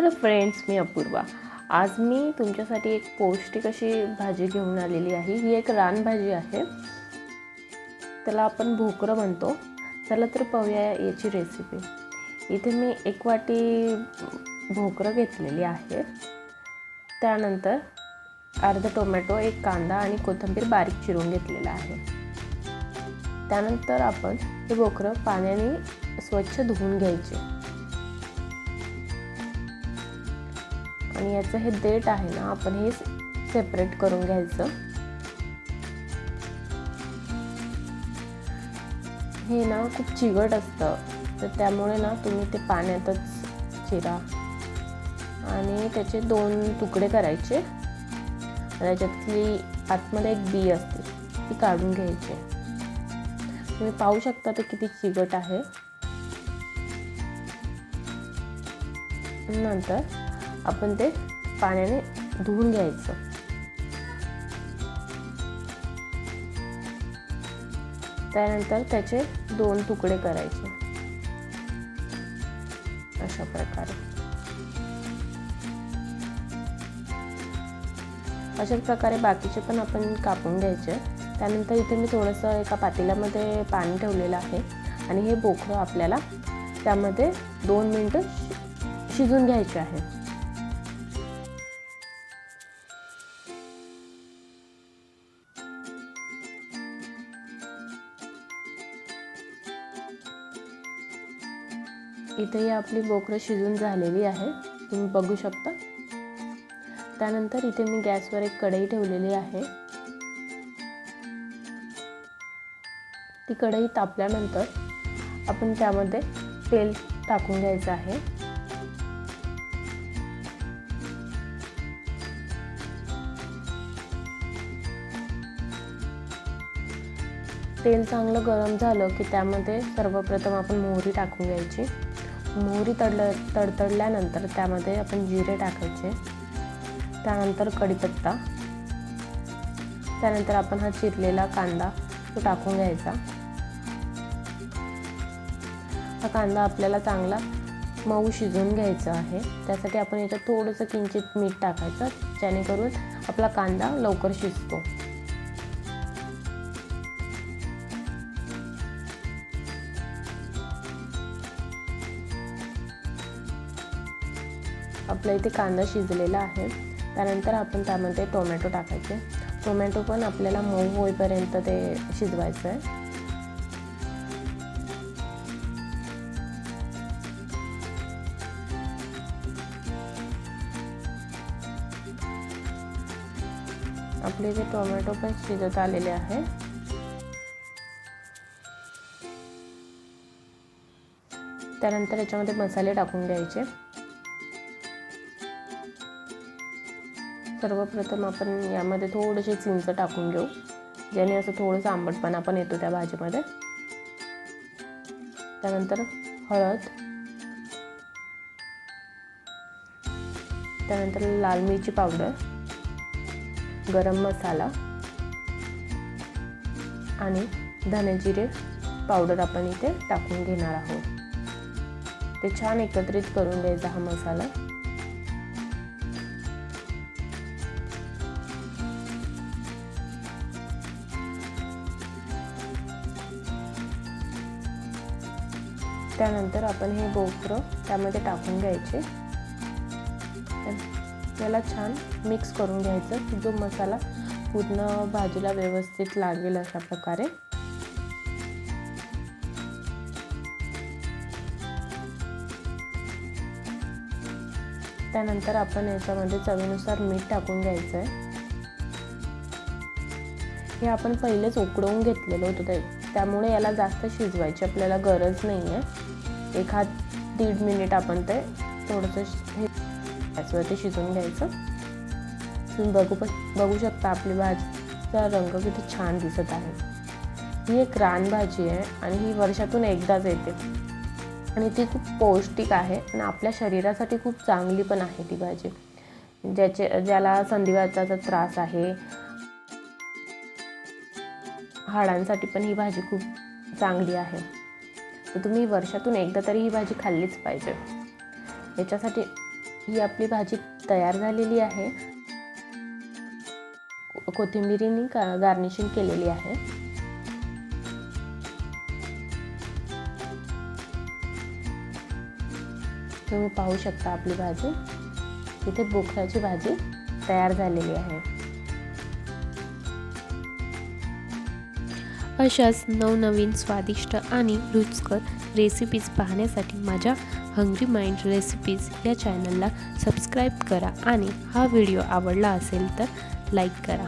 Hello friends मी अपूर्वा. आज मी तुमच्यासाठी एक पौष्टिक अशी भाजी घेऊन आलेली आहे. ही एक रानभाजी आहे. त्याला आपण भोकरं म्हणतो. चला तर पाहूया याची रेसिपी इथे मी एक वाटी भोकरं घेतलेली आहे. त्यानंतर अर्धा टोमॅटो एक कांदा आणि कोथिंबीर बारीक चिरून घेतलेला आहे. त्यानंतर आपण हे भोकरं पाण्याने स्वच्छ धुवून घ्यायचे. आणि याचं हे देठ आहे ना आपण हे सेपरेट करून घ्यायचं. हे ना खूप चिगट असतं तर त्यामुळे ना तुम्ही ते पाण्यातच चिरा. आणि त्याचे दोन तुकडे करायचे. त्याच्यातली आतमध्ये एक बी असते ती काढून घ्यायची. तुम्ही पाहू शकता ते किती चिकट आहे. नंतर आपण ते पाण्याने धुवून घ्यायचं. त्यानंतर त्याचे दोन तुकडे करायचे. अशा प्रकारे. अशाच प्रकारे बाकीचे पण आपण कापून घ्यायचे. त्यानंतर इथे मी थोडंसं एका पातेल्यामध्ये पाणी ठेवलेलं आहे आणि हे बोखरं आपल्याला त्यामध्ये दोन मिनटं शिजून घ्यायचे आहे. इथेही आपली बोकरं शिजून झालेली आहे. तुम्ही बघू शकता. त्यानंतर इथे मी गॅसवर एक कढई ठेवलेली आहे. ती कढई तापल्यानंतर आपण त्यामध्ये तेल टाकून घ्यायचं आहे. तेल चांगलं गरम झालं की त्यामध्ये सर्वप्रथम आपण मोहरी टाकून घ्यायची. मोहरी तडल तडतडल्यानंतर त्यामध्ये आपण जिरे टाकायचे. त्यानंतर कढीपत्ता. त्यानंतर आपण हा चिरलेला कांदा तो टाकून घ्यायचा. हा कांदा आपल्याला चांगला मऊ शिजवून घ्यायचा आहे. त्यासाठी आपण याच्यात थोडंसं किंचित मीठ टाकायचं जेणेकरून आपला कांदा लवकर शिजतो. आपल्या इथे कांदा शिजलेला आहे. त्यानंतर आपण त्यामध्ये टोमॅटो टाकायचे. टोमॅटो पण आपल्याला मऊ होईपर्यंत ते शिजवायचं आहे आपले इथे टोमॅटो पण शिजत आलेले आहे. त्यानंतर याच्यामध्ये मसाले टाकून द्यायचे सर्वप्रथम आपण यामध्ये थोडेसे चिंच टाकून घेऊ ज्याने असं थोडंसं आंबटपणा पण येतो त्या भाजीमध्ये. त्यानंतर हळद त्यानंतर लाल मिरची पावडर गरम मसाला आणि धनेजिरे पावडर आपण इथे टाकून घेणार आहोत. ते छान एकत्रित करून द्यायचा हा मसाला. त्यानंतर आपण हे बोकरं त्यामध्ये टाकून घ्यायचे. याला छान मिक्स करून घ्यायचं की जो मसाला पूर्ण भाजीला व्यवस्थित लागेल अशा प्रकारे. त्यानंतर आपण याच्यामध्ये चवीनुसार मीठ टाकून घ्यायचं आहे हे आपण पहिलेच उकडवून घेतलेलं होतं त्यामुळे याला जास्त शिजवायची आपल्याला गरज नाही आहे एखाद दीड मिनिट आपण ते थोडंसं हे गॅसवरती शिजवून घ्यायचं. तुम्ही बघू पण बघू शकता आपली भाजीचा रंग किती छान दिसत आहे. ही एक रानभाजी आहे आणि ही वर्षातून एकदाच येते. आणि ती खूप पौष्टिक आहे आणि आपल्या शरीरासाठी खूप चांगली पण आहे ती भाजी. ज्याचे ज्याला संधिवाताचा त्रास आहे. हाडांसाठी पण ही भाजी खूप चांगली आहे. तर तुम्ही वर्षातून एकदा तरी ही भाजी खाल्लीच पाहिजे. याच्यासाठी ही आपली भाजी तयार झालेली आहे. कोथिंबिरीने का गार्निशिंग केलेली आहे. तुम्ही पाहू शकता आपली भाजी. इथे बोकळ्याची भाजी तयार झालेली आहे. अशाच नवनवीन स्वादिष्ट आणि रुचकर रेसिपीज पाहण्यासाठी माझ्या हंग्री माइंड रेसिपीज या चॅनलला सबस्क्राईब करा आणि हा व्हिडिओ आवडला असेल तर लाईक करा.